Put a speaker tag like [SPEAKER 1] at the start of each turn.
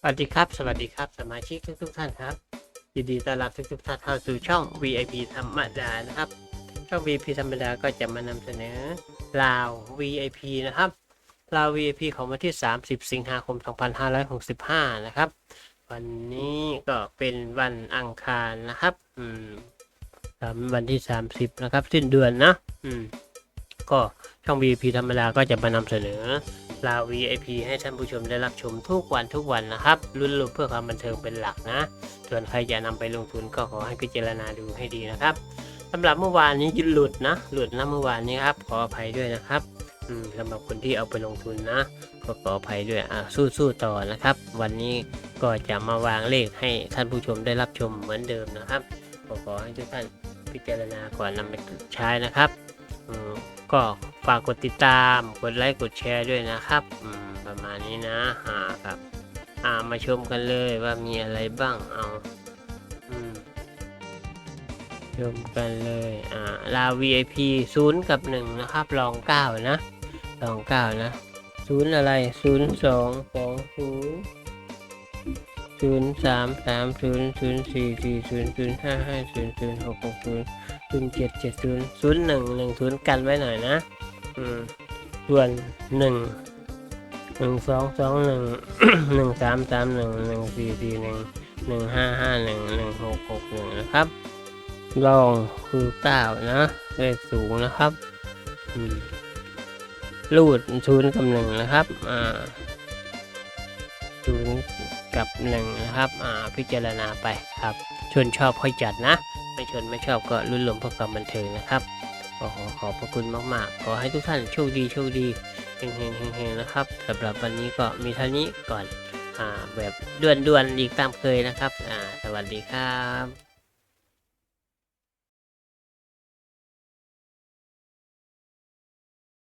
[SPEAKER 1] สวัสดีครับ สวัสดีครับ สมาชิกทุกทุกท่านครับ ยินดีต้อนรับทุกทุกท่านเข้าสู่ช่อง VIP ธรรมดานะครับ ช่อง VIP ธรรมดาก็จะมานำเสนอลาว VIP นะครับลาว VIP ของวันที่ 30 สิงหาคม 2565 นะครับ วันนี้ก็เป็นวันอังคารนะครับ อืมสามวันที่ 30 นะครับ สิ้นเดือนนะ อืม ก็ช่อง VIP ธรรมดาก็จะมานำเสนอ ลาว VIP ให้ท่านผู้ชมได้รับชมทุกวันทุกวันนะครับรุ่นรูปเพื่อความบันเทิงเป็นหลักนะ ส่วนใครจะนำไปลงทุนก็ขอให้พิจารณาดูให้ดีนะครับสำหรับเมื่อวานนี้หลุดนะ หลุดนะเมื่อวานนี้ครับขออภัยด้วยนะครับสำหรับคนที่เอาไปลงทุนนะก็ขออภัยด้วยอะสู้ๆต่อนะครับ วันนี้ก็จะมาวางเลขให้ท่านผู้ชมได้รับชมเหมือนเดิมนะครับก็ขอให้ทุกท่านพิจารณาก่อนนำไปใช้นะครับก็ ฝากกดติดตาม กดไลค์ กดแชร์ด้วยนะครับ ประมาณนี้นะอ่าครับอ่ามาชมกันเลยว่ามีอะไรบ้าง เอาชมกันเลย อ่า ลา VIP ศูนย์กับหนึ่งนะครับ ลองเก้านะ ลองเก้านะศูนย์อะไรศูนย์สองสองศูนย์ศูนย์สามสามศูนย์ศูนย์สี่สี่ศูนย์ศูนย์ห้าห้าศูนย์ศูนย์หกหกศูนย์ศูนย์เจ็ดเจ็ดศูนย์ศูนย์หนึ่งหนึ่งศูนย์กันไว้หน่อยนะ ส่วนหนึ่งหนึ่งสองสองหนึ่งหนึ่งสามสามหนึ่งหนึ่งสี่สี่หนึ่งหนึ่งห้าห้าหนึ่งหนึ่งหกหกหนึ่งนะครับลองคือเก้านะเลขสูงนะครับรูดศูนย์กับหนึ่งนะครับอ่าศูนย์กับหนึ่งนะครับอ่าพิจารณาไปครับชวนชอบค่อยจัดนะ ไม่ชนไม่ชอบก็รุ่นลมเพื่อความบันเทิงนะครับ ก็ขอขอบพระคุณมากๆ ขอให้ทุกท่านโชคดีโชคดีเฮงเฮงเฮงนะครับสำหรับวันนี้ก็มีเท่านี้ก่อนอ่าแบบด่วนๆอีกตามเคยนะครับอ่าสวัสดีครับ